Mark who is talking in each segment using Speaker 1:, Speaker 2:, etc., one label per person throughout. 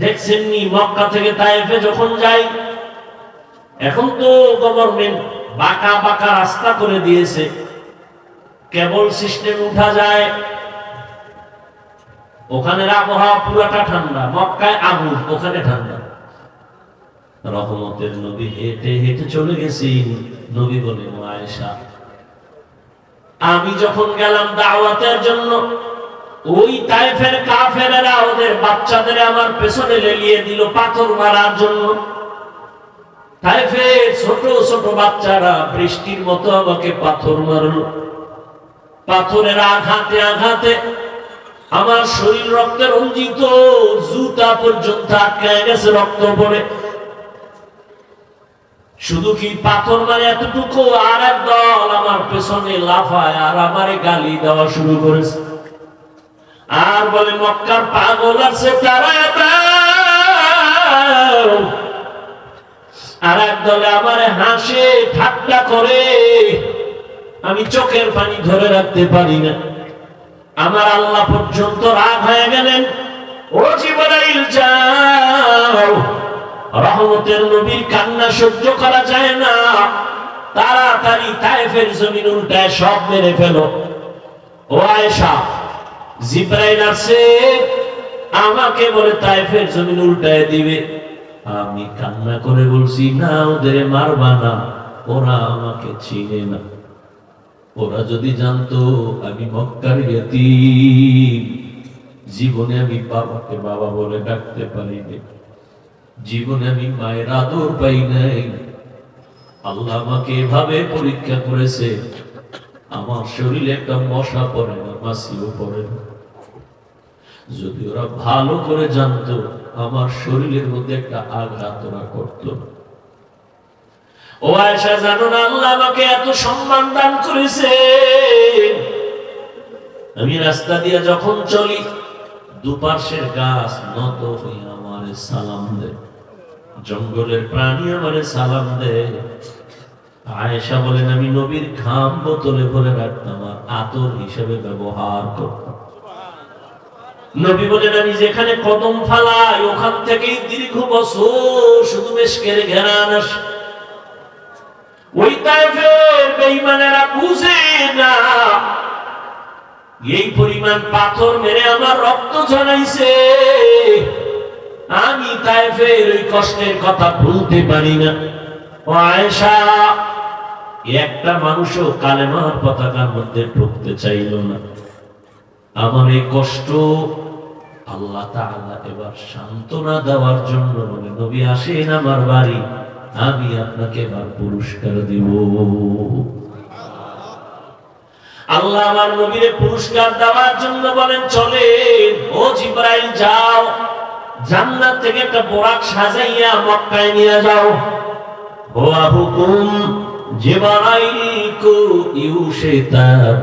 Speaker 1: দেখছেননি মক্কা থেকে তাইফে যখন যাই এখন তো গভর্নমেন্ট বাঁকা বাঁকা রাস্তা করে দিয়েছে। কেবল সিস্টেম উঠা যায়, ওখানের আবহাওয়া পুরাটা ঠান্ডা, মক্কায় আগুন ওখানে ঠান্ডা। রহমতের নবী হেঁটে হেঁটে চলে গেছি নবী বলে আমি যখন গেলাম দাওয়াতের জন্য ওই তাইফের কাফেরেরা ওদের বাচ্চাদের আমার পেছনে লেলিয়ে দিল, পাথর মারার জন্য। তাইফের ছোট ছোট বাচ্চারা বৃষ্টির মতো আমাকে পাথর মারলো। পাথরের আঘাতে আঘাতে আমার শরীর রক্তে রঞ্জিত, জুতা পর্যন্ত আটকায় গেছে রক্ত পড়ে। শুধু কি পাথর মারে এতটুকু? আর এক দল আমার পেছনে লাফায় আর আমারে গালি দেওয়া শুরু করেছে। আর বলে, মক্কার পাগল আছে তারা আর এক দলে হাসে, ঠাট্টা করে। আমি চোখের পানি ধরে রাখতে পারি না। আমার আল্লাহ পর্যন্ত রাগ হয়ে গেলেন। ও জিবরাইল, যাও। রহমতের নবীর কান্না সহ্য করা যায় না। তাড়াতাড়ি তাইফের জমিন উল্টায় সব মেরে ফেলো। ও আয়েশা জিব্রাইল আসছে, আমাকে বলে তাইফের জমিন উল্টায় দিবে। আমি কান্না করে বলছি, না, ওদের মারবা না, ওরা আমাকে চিনে না। ওরা যদি জানতো, আমি মক্কার ইয়তীম। জীবনে আমি বাবাকে বাবা বলে ডাকতে পারিনি জীবনে আমি মায়ের আদর পাই নাই। আল্লাহ আমাকে এভাবে পরীক্ষা করেছে। আমার শরীরে একটা মশা পড়ে না মাসিও পড়ে না। যদি ওরা ভালো করে জানতো, আমার শরীরের মধ্যে একটা আঘাত ওরা করতো। আল্লাহ আমাকে এত সম্মান দান করেছে। আমি রাস্তা যখন চলি, দুপাশের গাছ নত আমার সালাম দেয়। জঙ্গলের প্রাণী আমারে সালাম দেয়। আয়েশা বলেন, আমি নবীর ঘাম বোতলে ভরে রাখতাম, আর আতর হিসেবে ব্যবহার করতাম। নবী বলেন, আমি যেখানে কদম ফালাই, ওখান থেকেই দীর্ঘ বছর শুধু মেশকের ঘেরান আসে। ওই তাইফের বেঈমানেরা বুঝে না, এই পরিমাণ পাথর মেরে আমার রক্ত ঝরাইছে। আমি তাইফের ওই কষ্টের কথা ভুলতে পারি না। আয়েশা, একটা মানুষও কালেমার পতাকার মধ্যে ঢুকতে চাইল না। আমার এই কষ্ট আল্লাহ তাআলা এবার সান্ত্বনা দেওয়ার জন্য বলে, নবী আসেন আমার বাড়ি, আমি আপনাকে এবার পুরস্কার দিব। আল্লাহ আমার নবীরে পুরস্কার দেওয়ার জন্য বলেন চলে ও জিব্রাইল যাও, জান্নাত থেকে একটা বোরাক সাজাইয়া মক্কায় নিয়ে যাও। হুয়া হুকুম জিব্রাইল কো ইউশিতাব।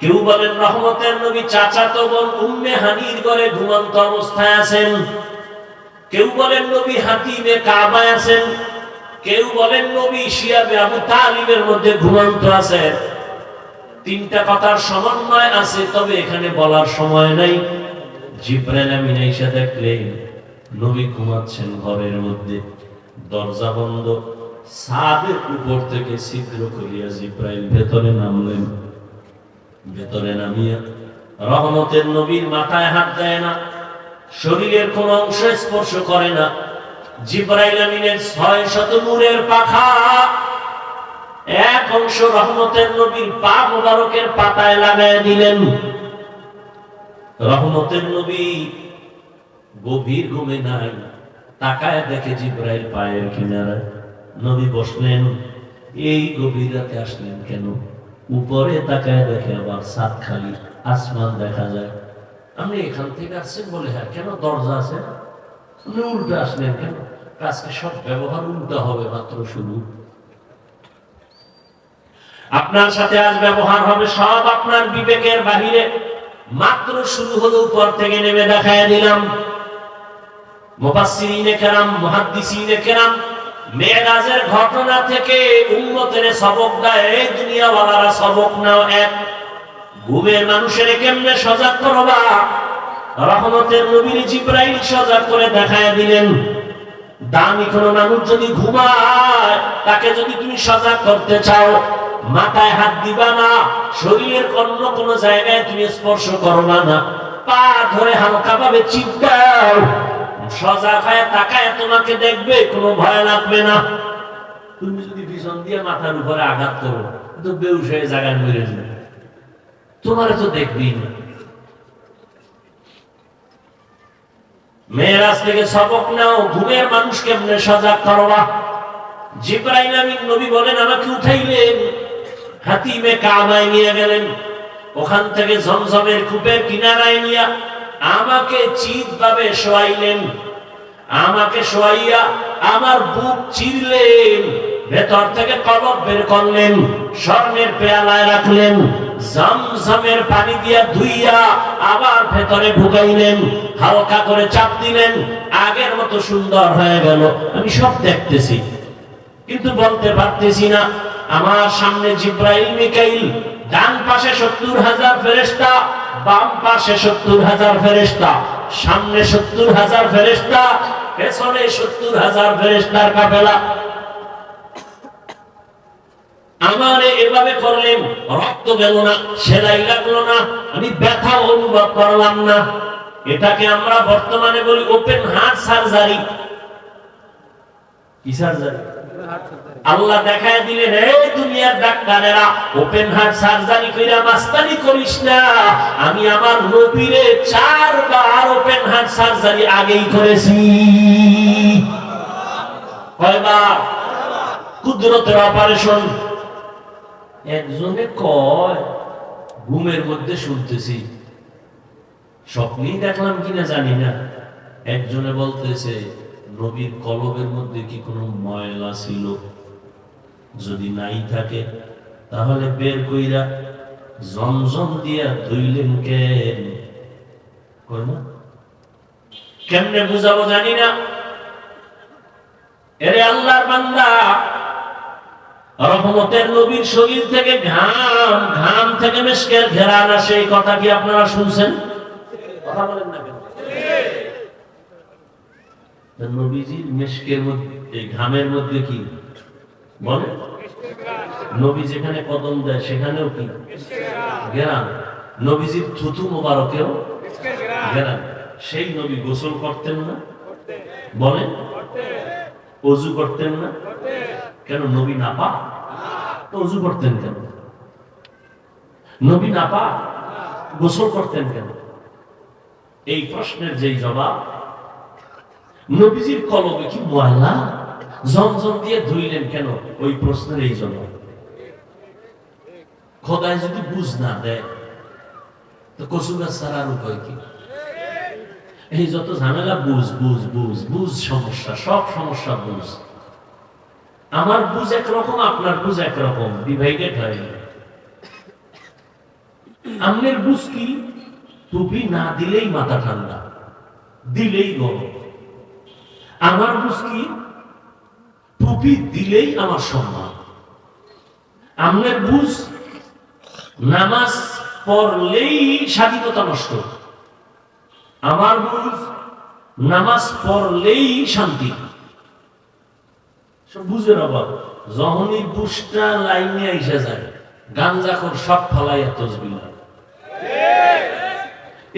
Speaker 1: কেউ বলেন রহমতের নবী চাচাতো বোন উম্মে হানির ঘরে ঘুমন্ত অবস্থায় আছেন। কেউ বলেন নবী হাতিমে কাবায় আছেন। কেউ বলেন নবী শিয়াবে আবু তালিবের মধ্যে ঘুমন্ত আছেন। তিনটা কথার সমন্বয় আছে, তবে এখানে বলার সময় নাই। জিব্রাইল আমিন এসে দেখলেন, নবী ঘুমাচ্ছেন ঘরের মধ্যে। দরজা বন্ধ। ছাদের উপর থেকে ছিদ্র করিয়া জিব্রাইল ভেতরে নামলেন। ভেতরে নামিয়ে রহমতের নবীর মাথায় হাত দেয় না, শরীরের কোন অংশ স্পর্শ করে না। জিব্রাইল আমিনের ছয় শত পাখা, এক অংশ রহমতের নবীর পা মোবারকের পাতায় লাগায় দিলেন। রহমতের নবী গভীর ঘুমে নাই, তাকায় দেখে জিব্রাইল পায়ের কিনারা নবী বসলেন, এই গভীর রাতে আসলেন কেন? উপরে তাকায় দেখে আবার সাত খালি, আসমান দেখা যায়। আপনি এখান থেকে আসছেন বলে হ্যাঁ কেন দরজা আছে? আপনি উল্টা আসলেন কেন? আজকে সব ব্যবহার উল্টা হবে মাত্র শুরু আপনার সাথে আজ ব্যবহার হবে সব আপনার বিবেকের বাহিরে। মাত্র শুরু হলো, উপর থেকে নেমে দেখায় দিলাম। মুফাসসিরিনে কেরাম, মুহাদ্দিসিনে কেরাম মেয়েরাজের ঘটনা থেকে উম্মতের সবক দেয়, এই দুনিয়াওয়ালারা সবক নাও এক। ঘুমের মানুষের কেমনে সজাগ করবা? রহমতের নবীর জিব্রাইল সজাগ করে দেখায় দিলেন, দামি কোনো মানুষ যদি ঘুমায়, তাকে যদি তুমি সজাগ করতে চাও, মাথায় হাত দিবা না, শরীরের অন্য কোনো জায়গায় তুমি স্পর্শ করবা না। পা ধরে হালকা ভাবে চিপটাও সজাগ হয়ে তাকায়, তোমাকে দেখবে, কোনো ভয় লাগবে না। তুমি যদি পিছন দিয়ে মাথার উপরে আঘাত করো, তো বেউস হয়ে জায়গায় মরে যাবে। তোমার তো দেখবেই না। থেকে সবক নাও, ঘুমের সজাগ করবা জিব্রাইল আমিন নবী বলেন, আমাকে উঠাইলেন, হাতিমে কামায় নিয়ে গেলেন। ওখান থেকে ঝমঝমের কূপের কিনারায় নিয়ে আমাকে চিত ভাবে শোয়াইলেন। আমাকে শোয়াইয়া আমার বুক চিরলেন। ভেতর থেকে কলব বের করলেন। স্বর্ণের পেয়ালায় রাখলেন। জমজমের পানি দিয়া ধুইয়া আবার ভেতরে ঢুকাইলেন। হালকা করে চাপ দিলেন। আগের মতো সুন্দর হয়ে গেল। আমি সব দেখতেছি। কিন্তু বলতে পারতেছি না। আমার সামনে জিব্রাইল, মিকাইল, ডান পাশে সত্তর হাজার ফেরেস্তা বাম পাশে সত্তর হাজার ফেরেস্তা সামনে সত্তর হাজার ফেরেস্তা পেছনে সত্তর হাজার ফেরেস্তার কাফেলা। আমার এভাবে করলেন রক্ত গেল না, সেলাই লাগল না, আমি ব্যথা অনুভব করলাম না। এটাকে আমরা বর্তমানে বলি ওপেন হার্ট সার্জারি আল্লাহ দেখায় দিলেন, এই দুনিয়ার ডাক্তারেরা ওপেন হার্ট সার্জারি কইরা মাস্তানি করিস না। আমি আমার নবীরে চারবার ওপেন হার্ট সার্জারি আগেই করেছি। কুদরতের অপারেশন একজনে কয়, ঘুমের মধ্যে শুনতেছি। স্বপ্নেই দেখলাম কিনা জানি না। একজনে বলতেছে নবীর কলবের মধ্যে কি কোনো ময়লা ছিল? যদি নাই থাকে, তাহলে বের কইরা জমজম দিয়া ধুইলেন কেন? কেমনে বুঝাবো জানি না। এরে আল্লাহর বান্দা, রহমতের নবীর শরীর থেকে ঘাম ঘাম থেকে মেশকের ঘেরান আসে, এই কথা কি আপনারা শুনছেন? কথা বলেন না কেন? নবীজির মেশকের মধ্যে ঘামের মধ্যে কি? বলে? নবী যেখানে কদম দেয়, সেখানেও কি? গেরান। নবীজির থুতু মোবারকেও গেরান। সেই নবী গোসল করতেন না? বলেন অজু করতেন না? কেন, নবী না পা অজু করতেন কেন? নবী না পা গোসল করতেন কেন? এই প্রশ্নের যেই জবাব নবীজির কলবে কি ময়লা জমজম দিয়ে ধুইলেন কেন? ওই প্রশ্নের এই জবাব খোদায় যদি বুঝ না দেয়, তো কচু গাছ ছাড়ার উপায় কি? এই যত ঝামেলা, বুঝ বুঝ বুঝ বুঝ, সমস্যা, সব সমস্যা বুঝ। আমার বুঝ একরকম, আপনার বুঝ একরকম ডিভাইডেড হয়। আমনের বুঝ কি? টুপি না দিলেই মাথা ঠান্ডা, দিলেই গরম। আমার বুঝ কি টুপি দিলেই আমার সম্মান। আমনের বুঝ, নামাজ পড়লেই স্বাধীনতা নষ্ট। আমার বুঝ, নামাজ পড়লেই শান্তি। বুঝের অভাব। যখনই বুঝটা লাইনে আইসা যায়, গাঞ্জাখর সব ফলাইয়া তসবিল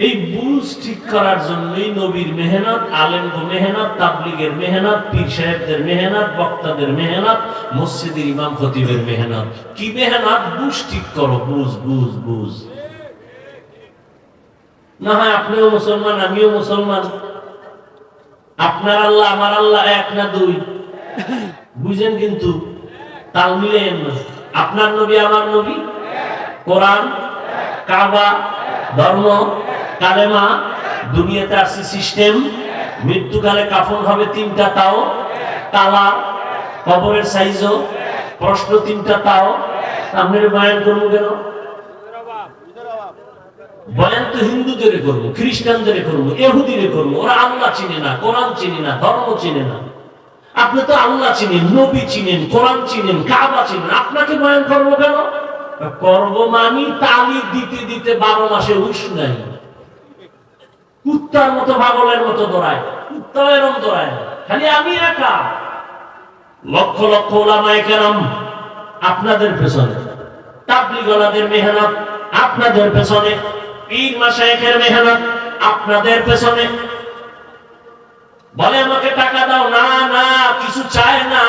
Speaker 1: এই বুঝ ঠিক করার জন্যই নবীর মেহনত আলেম মেহনত, তাবলিগের মেহনত, পীর সাহেবদের মেহনত, বক্তাদের মেহনত, মসজিদের ইমাম খতিবের মেহনত। কি মেহনত? বুঝ ঠিক করো বুঝ বুঝ বুঝ না হয় আপনিও মুসলমান, আমিও মুসলমান। আপনার আল্লাহ, আমার আল্লাহ এক না দুই। বুঝেন কিন্তু, তাল মিলেন না। আপনার নবী, আমার নবী? কোরআন? কাবা? ধর্ম? কালেমা, দুনিয়াতে আসছে সিস্টেম মৃত্যুকালে কাফন হবে তিনটা তাও, তালা, কবরের সাইজও, প্রশ্ন তিনটা তাও আপনার বয়ান করব কেন? বয়ান তো হিন্দুদের করব, খ্রিস্টানদের করব এহুদিরে করব, ওরা আল্লাহ চিনে না, কোরআন চিনে না, ধর্ম চিনে না। আপনি তো আল্লাহ চিনেন, নবী চিনেন, কোরআন চিনেন, কাবা চিনেন, আপনাকে বয়ান করব কেন? করব মানি তালি দিতে দিতে বারো মাসে উস নাই। কুত্তার মতো পাগলের মতো দৌড়ায়, কুত্তা এরম দৌড়ায়। খালি আমি একা। লক্ষ লক্ষ ওলামায়ে কেরাম আপনাদের পেছনে। তাবলিগলাদের মেহনত আপনাদের পেছনে। পীর মাসায়েখের মেহনত আপনাদের পেছনে। বলে আমাকে টাকা দাও। না না, কিছু চায় না।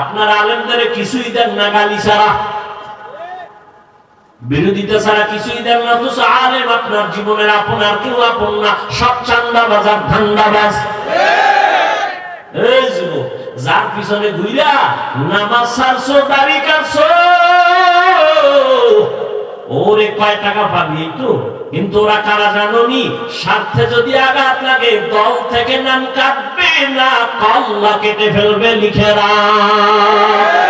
Speaker 1: আপনার আলেমদের কিছুই দেন না গালি ছাড়া। বিরোধিতা ছাড়া কিছুই দেন না তো আলেম আপনার জীবনের আপন আর কেউ আপন না। সব চান্দা বাজার ধান্দাবাজ এই যার পিছনে ঘুইরা নামাজ ছাড়ছো, দাড়ি কাটছো, ওরে কয় টাকা পাবি তো? কিন্তু ওরা কারা জানোনি স্বার্থে যদি আঘাত লাগে, দল থেকে নাম কাটবে না, কল্লা কেটে ফেলবে লিখে রাখ